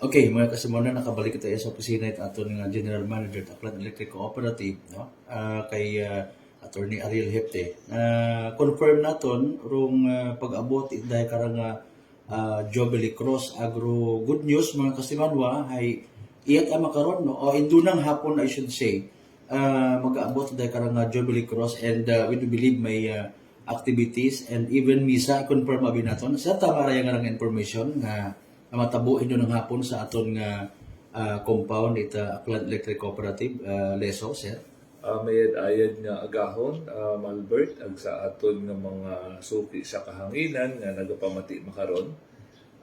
Okay, mga kasimuna, nakabalik tayo sa opisina at ato nga General Manager at Aklan Electric Cooperative, no? Ah, kay ah, Attorney Ariel Hepte. Na confirm naton rong ah, pag-abot dahil karang ah, Jubilee Cross Agro Good News mga kasimanwa ay iyat ang makaron no o indunang hapon I should say ah, mag-aabot dahil karang nga Jubilee Cross and ah, we do believe may ah, activities and even misa confirm abi naton sa tama ra nga information nga nga matabuin yun ng hapon sa aton nga ah, compound ita Aklan Electric Cooperative ah, Leso sir. Uh, mayad ayad nga agahon uh, Malbert ag sa aton nga mga suki sa kahanginan nga nagapamati makaron.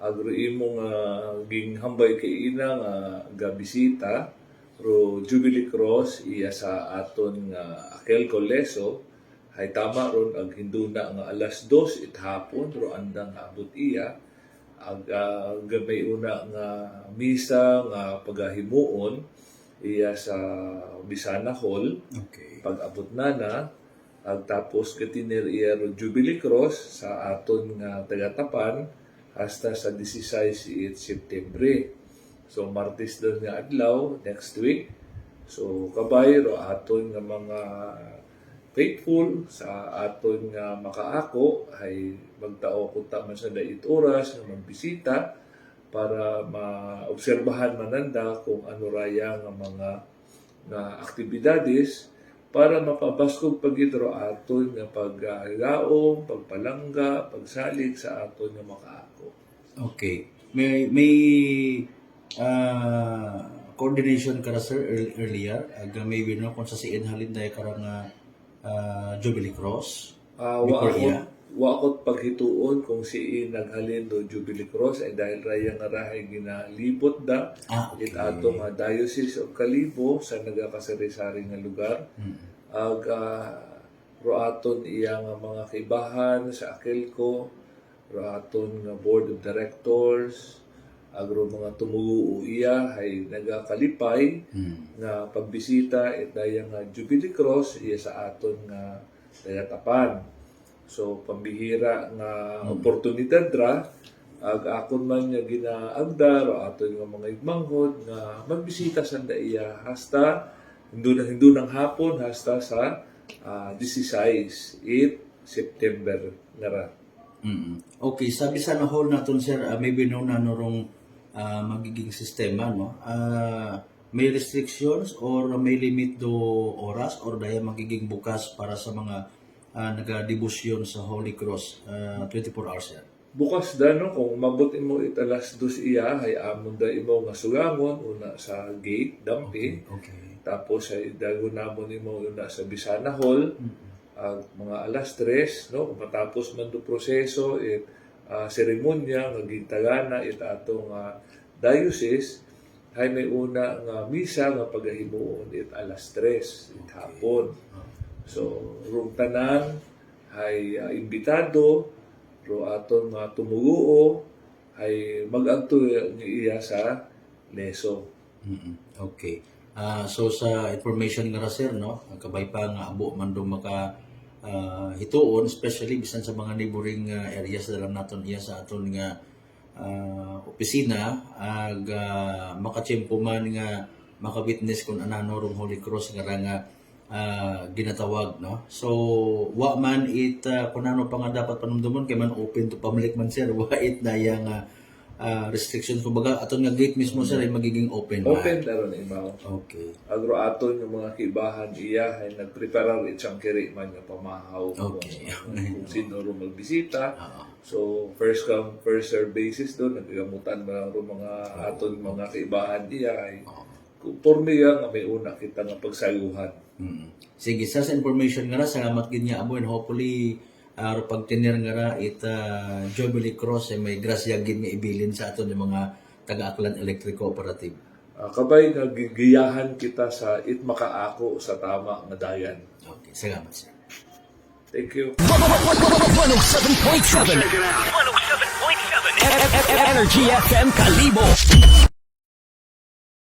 Agro imo nga ginghambay kay ina nga gabisita ro Jubilee Cross iya sa aton nga Akel Coleso. Hay tama ron ag hinduna nga alas 2 it hapon ro andang abot iya ag uh, gamay una nga misa nga pagahimuon iya sa Bisana Hall okay pag-abot na na ag tapos katinir iya Jubilee Cross sa aton nga tagatapan hasta sa 16 September. So Martes doon nga adlaw next week. So kabay ro aton nga mga faithful sa aton nga makaako. Ay magtao kunta man sa dait oras nga magbisita para maobserbahan mananda kung ano raya nga mga nga aktibidades para mapabaskog pagitro aton nga paggaong, pagpalangga, pagsalig sa aton nga makaako. okay. May may ah, coordination ka sir ear- earlier? Aga maybe no kung sa siin halin dahil karang nga ah, Jubilee Cross Ah, Before wa akot, paghituon kung si naghalin do Jubilee Cross ay dahil raya nga rahay ginalibot da ah okay. it nga Diocese of Calibo sa nagakasari-sari nga lugar. Mm. ag uh, roaton iya nga mga kaibahan sa Akelco roaton nga board of directors agro mga tumuguo iya ay nagakalipay Mm. nga pagbisita it daya nga Jubilee Cross iya sa aton nga dayatapan. So pambihira nga oportunidad ra ag akon man nga ginaagda ro aton nga mga igmanghod nga magbisita sa iya hasta hindu na hindu ng hapon hasta sa ah, 16 8 September nga ra. Okay, sabi sa na hall naton sir, ah, maybe no na norong ah, magiging sistema no. Ah, may restrictions or may limit do oras or daya magiging bukas para sa mga ah, nagadebosyon sa Holy Cross ah, 24 hours sir. Bukas da no kung mabuti mo it alas dos iya hay amon da imo nga sugangon una sa gate dampi Okay. tapos ay dago namon imo una sa Bisana Hall ang mga alas 3 no? Matapos man do proseso it ah, seremonya nga gintagana it atong uh, diocese hay may una nga misa nga pagahimuon it alas 3 it hapon. So rung tanan hay ah, imbitado ro aton mga tumuguo ay mag-agto ni iya sa leso. Okay. Ah, so sa information nga ra, sir no, kabay pa nga abo man do maka ah, hituon especially bisan sa mga neighboring ah, areas dalam naton iya sa aton nga ah, opisina ag uh, makachempo man nga maka-witness kung anano rong Holy Cross nga nga ah, ginatawag no. So wa man it ah, kung ano pa nga dapat panumdumon kay man open to public man sir wa it daya nga ah, restrictions kumbaga aton nga gate mismo sir ay magiging open ba? open daron imaw Okay. agro aton yung mga kibahan iya ay nagprepare itong kiri man nga pamahaw Okay. kung, kung sino ro magbisita Oo. so first come first serve basis doon nagamutan mo lang ro mga aton mga kaibahan iya ay kung porme nga may una kita nga pagsayuhan Mm. Sige, sa information nga ra, salamat gid niya amo and hopefully uh, pag tinir nga ra it ah, Jubilee Cross ay may grasya gid nga ibilin sa aton yung mga taga-Aklan Electric Cooperative. Ah, kabay nga gigiyahan kita sa it makaako sa tama nga dayan Okay, salamat sir. thank you 107.7 107.7 Energy FM Kalibo